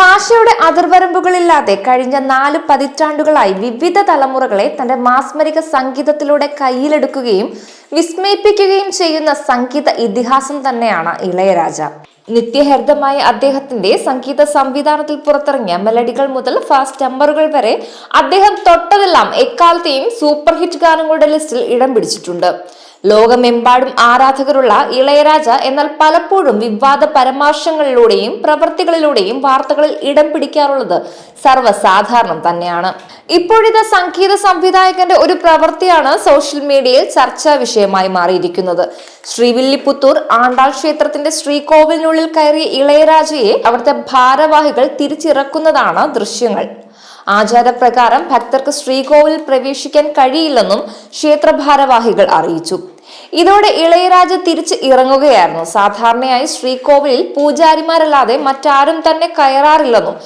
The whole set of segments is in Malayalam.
ഭാഷയുടെ അതിർവരമ്പുകളില്ലാതെ കഴിഞ്ഞ നാല് പതിറ്റാണ്ടുകളായി വിവിധ തലമുറകളെ തന്റെ മാസ്മരിക സംഗീതത്തിലൂടെ കയ്യിലെടുക്കുകയും വിസ്മയിപ്പിക്കുകയും ചെയ്യുന്ന സംഗീത ഇതിഹാസം തന്നെയാണ് ഇളയരാജ. നിത്യഹരിതമായ അദ്ദേഹത്തിന്റെ സംഗീത സംവിധാനത്തിൽ പുറത്തിറങ്ങിയ മെലഡികൾ മുതൽ ഫാസ്റ്റ് നമ്പറുകൾ വരെ അദ്ദേഹം തൊട്ടതെല്ലാം എക്കാലത്തെയും സൂപ്പർ ഹിറ്റ് ഗാനങ്ങളുടെ ലിസ്റ്റിൽ ഇടം പിടിച്ചിട്ടുണ്ട്. ലോകമെമ്പാടും ആരാധകരുള്ള ഇളയരാജ എന്നാൽ പലപ്പോഴും വിവാദ പരാമർശങ്ങളിലൂടെയും പ്രവൃത്തികളിലൂടെയും വാർത്തകളിൽ ഇടം പിടിക്കാറുള്ളത് സർവസാധാരണം തന്നെയാണ്. ഇപ്പോഴിത് സംഗീത സംവിധായകന്റെ ഒരു പ്രവൃത്തിയാണ് സോഷ്യൽ മീഡിയയിൽ ചർച്ചാ വിഷയമായി മാറിയിരിക്കുന്നത്. ശ്രീവില്ലിപുത്തൂർ ആണ്ടാൾ ക്ഷേത്രത്തിന്റെ ശ്രീകോവിലിനുള്ളിൽ കയറിയ ഇളയരാജയെ അവിടുത്തെ ഭാരവാഹികൾ തിരിച്ചിറക്കുന്നതാണ് ദൃശ്യങ്ങൾ. ആചാരപ്രകാരം ഭക്തർക്ക് ശ്രീകോവിൽ പ്രവേശിക്കാൻ കഴിയില്ലെന്നും ക്ഷേത്ര ഭാരവാഹികൾ അറിയിച്ചു. ഇതോടെ ഇളയരാജ തിരിച്ച് ഇറങ്ങുകയായിരുന്നു. സാധാരണയായി ശ്രീകോവിലിൽ പൂജാരിമാരല്ലാതെ മറ്റാരും തന്നെ കയറാറില്ലെന്നും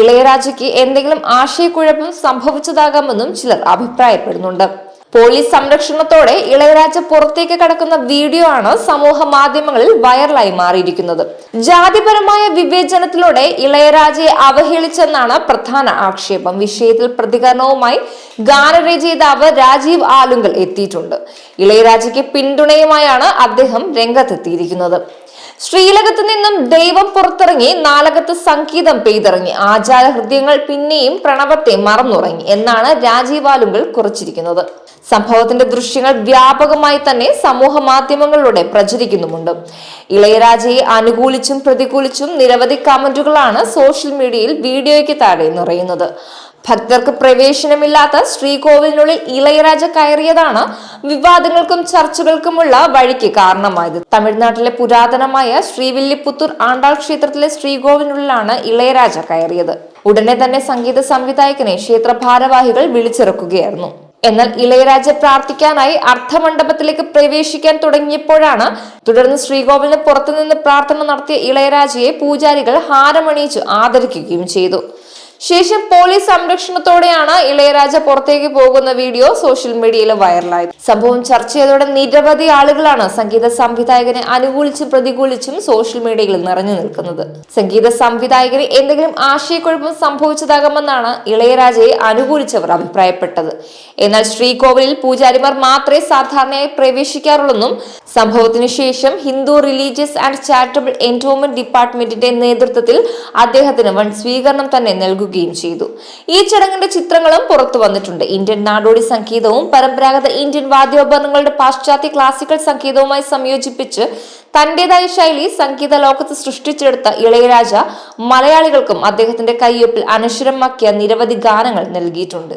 ഇളയരാജയ്ക്ക് എന്തെങ്കിലും ആശയക്കുഴപ്പം സംഭവിച്ചതാകാമെന്നും ചിലർ അഭിപ്രായപ്പെടുന്നുണ്ട്. പോലീസ് സംരക്ഷണത്തോടെ ഇളയരാജ പുറത്തേക്ക് കടക്കുന്ന വീഡിയോ ആണ് സമൂഹ മാധ്യമങ്ങളിൽ വൈറലായി മാറിയിരിക്കുന്നത്. ജാതിപരമായ വിവേചനത്തിലൂടെ ഇളയരാജയെ അവഹേളിച്ചെന്നാണ് പ്രധാന ആക്ഷേപം. വിഷയത്തിൽ പ്രതികരണവുമായി ഗാനരചയിതാവ് രാജീവ് ആലുങ്കൽ എത്തിയിട്ടുണ്ട്. ഇളയരാജയ്ക്ക് പിന്തുണയുമായാണ് അദ്ദേഹം രംഗത്തെത്തിയിരിക്കുന്നത്. ശ്രീലകത്ത് നിന്നും ദൈവം പുറത്തിറങ്ങി നാലകത്ത് സംഗീതം പെയ്തിറങ്ങി. ആചാര ഹൃദയങ്ങൾ പിന്നെയും പ്രണവത്തെ മറന്നുറങ്ങി എന്നാണ് രാജീവാലുങ്കൾ കുറിച്ചിരിക്കുന്നത്. സംഭവത്തിന്റെ ദൃശ്യങ്ങൾ വ്യാപകമായി തന്നെ സമൂഹ മാധ്യമങ്ങളിലൂടെ പ്രചരിക്കുന്നുമുണ്ട്. ഇളയരാജയെ അനുകൂലിച്ചും പ്രതികൂലിച്ചും നിരവധി കമന്റുകളാണ് സോഷ്യൽ മീഡിയയിൽ വീഡിയോയ്ക്ക് താഴെ നിറയുന്നത്. ഭക്തർക്ക് പ്രവേശനമില്ലാത്ത ശ്രീകോവിലിനുള്ളിൽ ഇളയരാജ കയറിയതാണ് വിവാദങ്ങൾക്കും ചർച്ചകൾക്കുമുള്ള വഴിക്ക് കാരണമായത്. തമിഴ്നാട്ടിലെ പുരാതനമായ ശ്രീവില്ലിപുത്തൂർ ആണ്ടാൾ ക്ഷേത്രത്തിലെ ശ്രീകോവിലിനുള്ളിലാണ് ഇളയരാജ കയറിയത്. ഉടനെ തന്നെ സംഗീത സംവിധായകനെ ക്ഷേത്ര ഭാരവാഹികൾ വിളിച്ചിറക്കുകയായിരുന്നു. എന്നാൽ ഇളയരാജ പ്രാർത്ഥിക്കാനായി അർദ്ധമണ്ഡപത്തിലേക്ക് പ്രവേശിക്കാൻ തുടങ്ങിയപ്പോഴാണ് തുടർന്ന് ശ്രീകോവിലിന് പുറത്തുനിന്ന് പ്രാർത്ഥന നടത്തിയ ഇളയരാജയെ പൂജാരികൾ ഹാരമണിയിച്ചു ആദരിക്കുകയും ചെയ്തു. ശേഷം പോലീസ് സംരക്ഷണത്തോടെയാണ് ഇളയരാജ പുറത്തേക്ക് പോകുന്ന വീഡിയോ സോഷ്യൽ മീഡിയയിൽ വൈറലായത്. സംഭവം ചർച്ച ചെയ്തതോടെ നിരവധി ആളുകളാണ് സംഗീത സംവിധായകനെ അനുകൂലിച്ചും പ്രതികൂലിച്ചും സോഷ്യൽ മീഡിയയിൽ നിറഞ്ഞു നിൽക്കുന്നത്. സംഗീത സംവിധായകന് എന്തെങ്കിലും ആശയക്കുഴപ്പം സംഭവിച്ചതാകാമെന്നാണ് ഇളയരാജയെ അനുകൂലിച്ചവർ അഭിപ്രായപ്പെട്ടത്. എന്നാൽ ശ്രീകോവിലിൽ പൂജാരിമാർ മാത്രമേ സാധാരണയായി പ്രവേശിക്കാറുള്ളെന്നും സംഭവത്തിനു ശേഷം Hindu religious and charitable endowment ഡിപ്പാർട്ട്മെന്റിന്റെ നേതൃത്വത്തിൽ അദ്ദേഹത്തിന് വൻ സ്വീകരണം തന്നെ നൽകുകയും ചെയ്തു. ഈ ചടങ്ങിന്റെ ചിത്രങ്ങളും പുറത്തു വന്നിട്ടുണ്ട്. ഇന്ത്യൻ നാടോടി സംഗീതവും പരമ്പരാഗത ഇന്ത്യൻ വാദ്യോപകരണങ്ങളുടെ പാശ്ചാത്യ ക്ലാസിക്കൽ സംഗീതവുമായി സംയോജിപ്പിച്ച് തന്റേതായ ശൈലി സംഗീത ലോകത്ത് സൃഷ്ടിച്ചെടുത്ത ഇളയരാജ മലയാളികൾക്കും അദ്ദേഹത്തിന്റെ കയ്യൊപ്പിൽ അനശ്വരമാക്കിയ നിരവധി ഗാനങ്ങൾ നൽകിയിട്ടുണ്ട്.